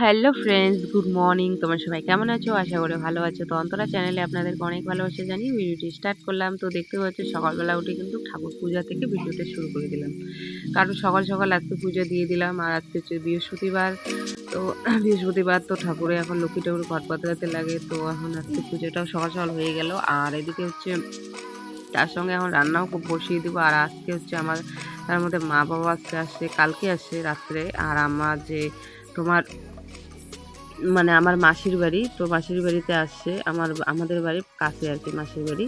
Hello friends good morning তোমার সবাই কেমন আছো? আশা করি ভালো আছো। তো অন্তরা চ্যানেলে আপনাদেরকে অনেক ভালোবাসা জানি ভিডিওটি স্টার্ট করলাম। তো দেখতে পাচ্ছ সকালবেলা উঠে কিন্তু ঠাকুর পূজা থেকে ভিডিওটা শুরু করে দিলাম। কারণ সকাল সকাল আজকে পুজো দিয়ে দিলাম আর আজকে হচ্ছে বৃহস্পতিবার। তো বৃহস্পতিবার তো ঠাকুরে এখন লক্ষ্মী ঠাকুর ঘট বদলাতে লাগে। তো এখন আজকে পুজোটাও সকাল সকাল হয়ে গেল। আর এদিকে হচ্ছে তার সঙ্গে এখন রান্নাও খুব বসিয়ে দেবো। আর আজকে হচ্ছে আমার, তার মধ্যে মা বাবা আজকে আসছে, কালকে আসছে রাত্রে। আর আমার যে তোমার মানে আমার মাসির বাড়ি, তো মাসির বাড়িতে আসছে। আমার, আমাদের বাড়ির কাছে আর কি মাসির বাড়ি।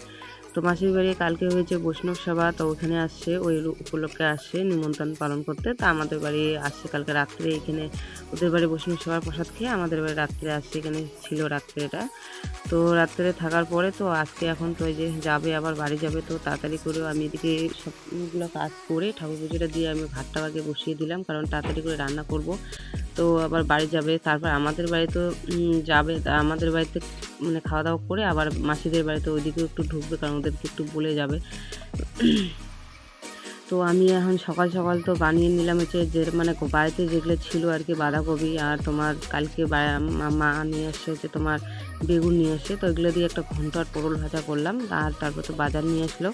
তো মাসির বাড়ি কালকে হয়েছে বৈষ্ণব সভা, তো ওখানে আসছে, ওই উপলক্ষে আসছে, নিমন্ত্রণ পালন করতে। তা আমাদের বাড়ি আসছে কালকে রাত্রে, এখানে ওদের বাড়ি বৈষ্ণব সভার প্রসাদ খেয়ে আমাদের বাড়ি রাত্রে আসছে, এখানে ছিল রাত্রে এটা। তো রাত্রে থাকার পরে তো আজকে এখন তো যে যাবে, আবার বাড়ি যাবে, তো তাড়াতাড়ি করে আমি এদিকে সবগুলো কাজ করে ঠাকুর পুজোটা দিয়ে আমি ভাতটা আগে বসিয়ে দিলাম, কারণ তাড়াতাড়ি করে রান্না করব। তো আবার বাড়ি যাবে, তারপর আমাদের বাড়ি তো যাবে আমাদের বাড়িতে মানে খাওয়া দাওয়া করে আবার মাসিদের বাড়িতে ওইদিকেও একটু ঢুকবে, কারণ ওদেরকে একটু বলে যাবে। তো আমি এখন সকাল সকাল তো বানিয়ে নিলাম হচ্ছে যে মানে বাড়িতে যেগুলো ছিল আর কি, বাঁধাকপি আর তোমার কালকে মা নিয়ে আসছে হচ্ছে তোমার বেগুন নিয়ে আসছে, তো এগুলো দিয়ে একটা ঘন্ট আর পটল ভাজা করলাম, আর তারপর তো বাজার নিয়ে আসলো।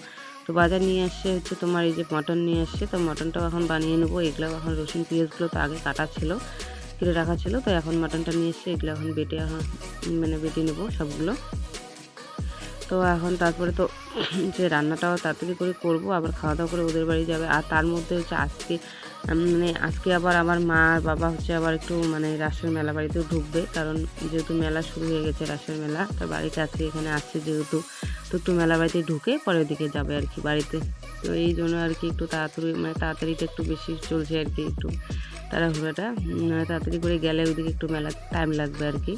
তো বাজার নিয়ে আসছে হচ্ছে তোমার এই যে মটন নিয়ে আসছে, তো মটনটাও এখন বানিয়ে নেব, এগুলো এখন রসুন, পেঁয়াজগুলো তো আগে কাটা ছিল। কেটে রাখা ছিল, তো এখন মাটনটা নিয়ে এসছে, এগুলো এখন বেটে এখন মানে বেটে নেব সবগুলো। তো এখন তারপরে তো যে রান্নাটাও তাড়াতাড়ি করে করব, আবার খাওয়া দাওয়া করে ওদের বাড়ি যাবে। আর তার মধ্যে হচ্ছে আজকে মানে আজকে আবার আমার মা আর বাবা হচ্ছে আবার একটু মানে রাসের মেলা বাড়িতেও ঢুকবে, কারণ যেহেতু মেলা শুরু হয়ে গেছে রাসের মেলা তার বাড়িতে আজকে এখানে আসছে যেহেতু, তো একটু মেলা বাড়িতে ঢুকে পরের দিকে যাবে আর কি বাড়িতে। তো এই জন্য আর কি একটু তাড়াতাড়ি মানে তাড়াতাড়িটা একটু বেশি চলছে আর কি একটু। তাড়াহুড়োটা। তাড়াতাড়ি করে গেলে ওইদিকে একটু মেলা টাইম লাগবে আর কি।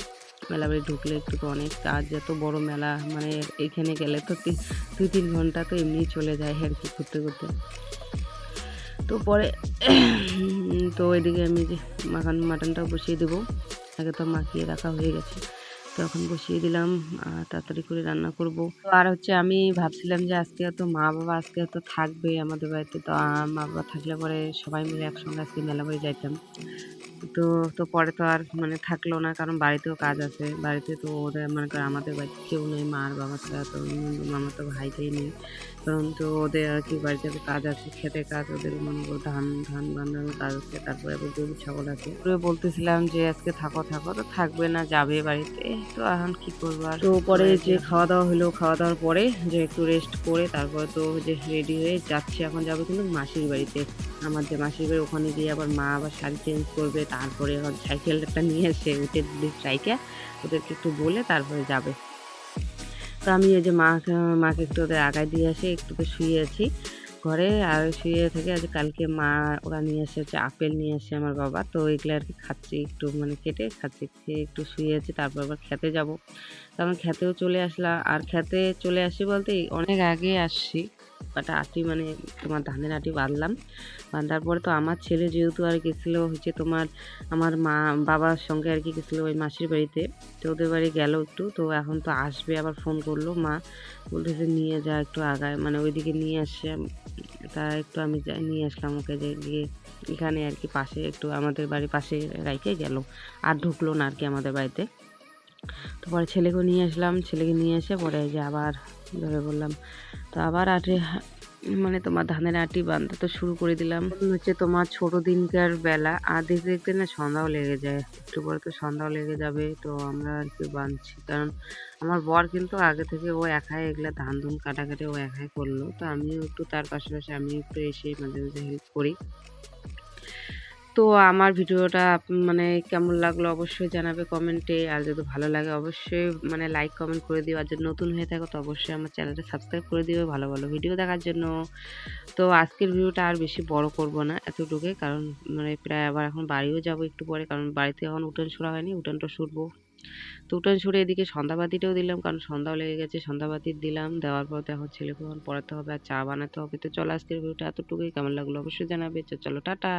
মেলা বাড়ি ঢুকলে একটু তো অনেক কাজ, এত বড় মেলা মানে এখানে গেলে তো দুই, তিন ঘণ্টা তো এমনি চলে যায় আর কি ঘুরতে ঘুরতে। তো পরে তো ওইদিকে আমি যে মাখান মাটনটা বসিয়ে দেবো। আগে তো মাখিয়ে রাখা হয়ে গেছে। তো এখন বসিয়ে দিলাম তাড়াতাড়ি করে রান্না করব। আর হচ্ছে আমি ভাবছিলাম যে আজকে হয়তো মা বাবা আজকে হয়তো থাকবে আমাদের বাড়িতে, তো মা বাবা থাকলে পরে সবাই মিলে একসঙ্গে আজকে মেলা বাড়ি যাইতাম। তো তো পরে তো আর মানে থাকল না কারণ বাড়িতেও কাজ আছে। বাড়িতে তো ওদের মনে আমাদের বাড়িতে কেউ নেই মার বাবা ছাড়া তো মামা তো ভাইটাই নেই। কারণ তো ওদের আর কি বাড়িতে কাজ আছে খেতে কাজ ওদের মনে করো ধান ধান বান্ধানোর কাজ আছে তারপরে আবার গরু ছাগল আছে। পুরো বলতেছিলাম যে আজকে থাকো থাকো তো থাকবে না যাবে বাড়িতে তো এখন কি করব আর? তো পরে যে খাওয়া দাওয়া হলো খাওয়া দাওয়ার পরে যে একটু রেস্ট করে তারপরে তো যে রেডি হয়ে যাচ্ছে এখন যাবে কিন্তু মাসির বাড়িতে। আমার যে মাসির ওখানে গিয়ে আবার মা আবার শাড়ি চেঞ্জ করবে, তারপরে এখন সাইকেলটা নিয়ে এসে উঠে দিদি সাইকেল ওদেরকে একটু বলে তারপরে যাবে। তো আমি ওই যে মা মাকে একটু ওদের আগায় দিয়ে আসি, একটু তো শুয়ে আছি ঘরে। আর শুয়ে থেকে আজ কালকে মা, ওরা নিয়ে এসে হচ্ছে আপেল নিয়ে এসে আমার বাবা। তো এগুলো আর কি খাচ্ছি একটু মানে কেটে খাচ্ছি, খেয়ে একটু শুয়ে আছি তারপর আবার খেতে যাব। তো আমার খেতেও চলে আসলাম। আর খেতে চলে আসি বলতে অনেক আগে আসছি। একটা আটি মানে তোমার ধানের আটি বাঁধলাম। বাঁধার পরে তো আমার ছেলে যেহেতু আর গেছিল হচ্ছে তোমার আমার মা, বাবার সঙ্গে আর কি গেছিল ওই মাসির বাড়িতে। তো ওদের বাড়ি গেল একটু, তো এখন তো আসবে, আবার ফোন করল মা। বলতেছে নিয়ে যা একটু আগায় মানে ওইদিকে নিয়ে আসছে। তা একটু আমি নিয়ে আসলাম ওকে যে গিয়ে এখানে আর কি পাশে একটু আমাদের বাড়ির পাশে রাইকে গেল। আর ঢুকলো না আর কি আমাদের বাড়িতে। তো পরে ছেলেকে নিয়ে আসলাম, ছেলেকে নিয়ে এসে পরে যে আবার ধরে বললাম, তো আবার আটে মানে তোমার ধানের আটি বাঁধতে তো শুরু করে দিলাম। হচ্ছে তোমার ছোট দিনকার বেলা, আর দেখতে দেখতে না সন্ধ্যাও লেগে যায়, একটু পরে তো সন্ধ্যাও লেগে যাবে, তো আমরা আর কি বাঁধছি। কারণ আমার বর কিন্তু আগে থেকে ও একাই এগুলো ধান ধুন কাটাকাটি ও একাই করল, তো আমিও একটু তার পাশাপাশি আমিও একটু এসে মাঝে মাঝে হেল্প করি। তো আমার ভিডিওটা মানে কেমন লাগল অবশ্যই জানাবে কমেন্টে আর যদি ভালো লাগে অবশ্যই মানে লাইক কমেন্ট করে দিও। আর যদি নতুন হয়ে থাকো তো অবশ্যই আমার চ্যানেলটা সাবস্ক্রাইব করে দিও ভালো ভালো ভিডিও দেখার জন্য। তো আজকের ভিডিওটা আর বেশি বড় করব না এতটুকুই, কারণ মানে প্রায় আবার এখন বাড়িও যাব একটু পরে, কারণ বাড়িতে এখন উঠান সরা হয়নি, উঠানটা শুটবো তো উঠান সরে এদিকে সন্ধ্যাবাতিটাও দিলাম, কারণ সন্ধ্যাও লেগে গেছে, সন্ধ্যাবাতি দিলাম, দেওয়ার পর এখন ছেলেকে পড়াতে হবে আর চা বানাতে হবে। তো চলো আজকের ভিডিওটা এতটুকুই, কেমন লাগল অবশ্যই জানাবে। চলো, টাটা।